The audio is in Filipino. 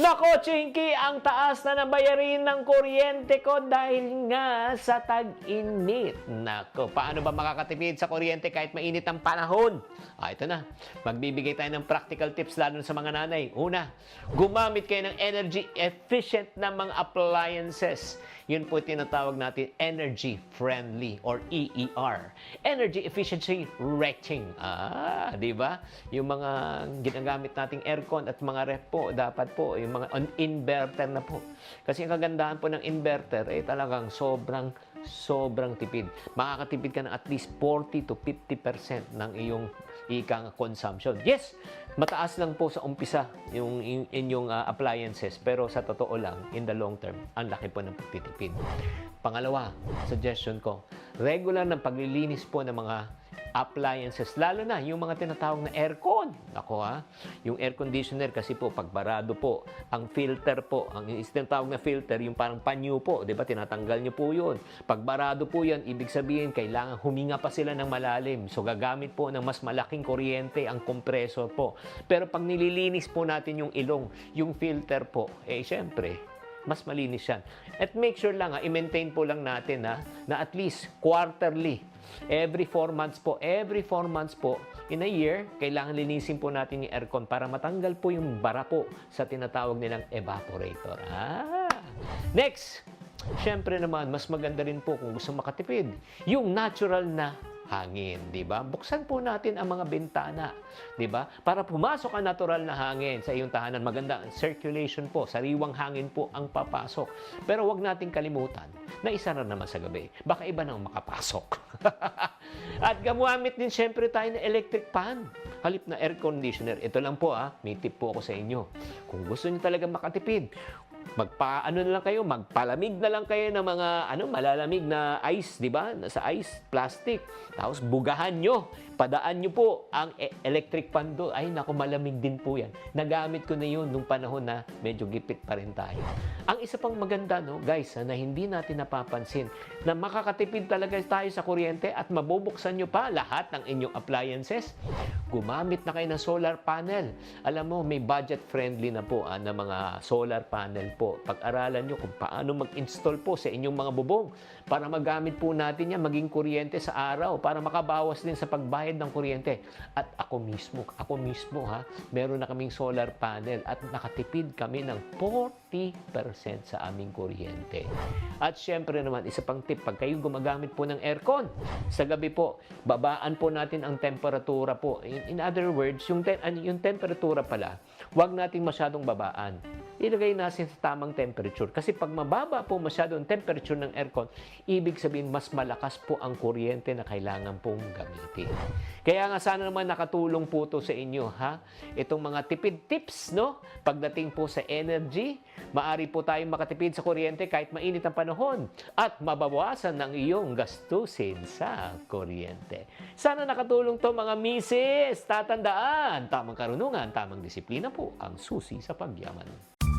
Nako, Chinky, ang taas na ng bayarin ng kuryente ko dahil nga sa tag-init. Nako, paano ba makakatipid sa kuryente kahit mainit ang panahon? Ah, ito na. Magbibigay tayo ng practical tips lalo sa mga nanay. Una, gumamit kayo ng energy efficient na mga appliances. Yun po tinatawag natin energy friendly or EER. Energy efficiency rating. Ah, di ba? Yung mga ginagamit nating aircon at mga ref po, dapat po, yung mga on inverter na po. Kasi ang kagandahan po ng inverter, eh talagang sobrang, sobrang tipid. Makakatipid ka ng at least 40 to 50% ng iyong ikang consumption. Yes, mataas lang po sa umpisa yung in- inyong ah, appliances, pero sa totoo lang, in the long term, ang laki po ng pagtitipid. Pangalawa, suggestion ko, regular ng paglilinis po ng mga appliances, lalo na yung mga tinatawag na aircon. Ako ha, yung air conditioner kasi po pagbarado po, ang filter po, ang tinatawag na filter, yung parang panyo po, di ba, tinatanggal nyo po yun. Pagbarado po yan, ibig sabihin, kailangan huminga pa sila ng malalim. So gagamit po ng mas malaking kuryente ang compressor po. Pero pag nililinis po natin yung ilong, yung filter po, eh syempre, mas malinis yan. At make sure lang, ha, i-maintain po lang natin ha, na at least quarterly, every 4 months po, every 4 months po, in a year, kailangan linisin po natin yung aircon para matanggal po yung bara po sa tinatawag nilang evaporator. Ah! Next, syempre naman, mas maganda rin po kung gusto makatipid, yung natural na hangin, di ba? Buksan po natin ang mga bintana, di ba? Para pumasok ang natural na hangin sa iyong tahanan. Maganda ang circulation po, sariwang hangin po ang papasok. Pero wag nating kalimutan na isa na naman sa gabi. Baka iba nang makapasok. At gamamit din syempre tayo ng electric fan. Halip na air conditioner. Ito lang po ah, may tip po ako sa inyo. Kung gusto niyo talaga makatipid, magpa ano na lang kayo, magpalamig na lang kayo ng mga ano malalamig na ice, 'di ba? Sa ice, plastic. Tapos bugahan nyo. Padaan nyo po ang e- electric fan do. Ay nako, malamig din po 'yan. Nagamit ko na 'yun nung panahon na medyo gipit pa rin tayo. Ang isa pang maganda no, guys, ah, na hindi natin napapansin na makakatipid talaga tayo sa kuryente at mabubuksan nyo pa lahat ng inyong appliances. Gumamit na kayo ng solar panel. Alam mo, may budget friendly na po ah, na mga solar panel po. Pag-aralan nyo kung paano mag-install po sa inyong mga bubong para magamit po natin yan, maging kuryente sa araw, para makabawas din sa pagbayad ng kuryente. At ako mismo, ako mismo ha, meron na kaming solar panel at nakatipid kami ng 40% sa aming kuryente. At syempre naman, isa pang tip, pag kayo gumagamit po ng aircon, sa gabi po, babaan po natin ang temperatura po. In, in other words, yung, te- yung temperatura pala, huwag nating masyadong babaan. Ilagay natin sa tamang temperature. Kasi pag mababa po masyado ang temperature ng aircon, ibig sabihin mas malakas po ang kuryente na kailangan pong gamitin. Kaya nga sana naman nakatulong po to sa inyo, ha? Itong mga tipid tips, no? Pagdating po sa energy, maari po tayong makatipid sa kuryente kahit mainit ang panahon at mabawasan ng iyong gastusin sa kuryente. Sana nakatulong to mga misis. Tatandaan, tamang karunungan, tamang disiplina po ang susi sa pagyaman.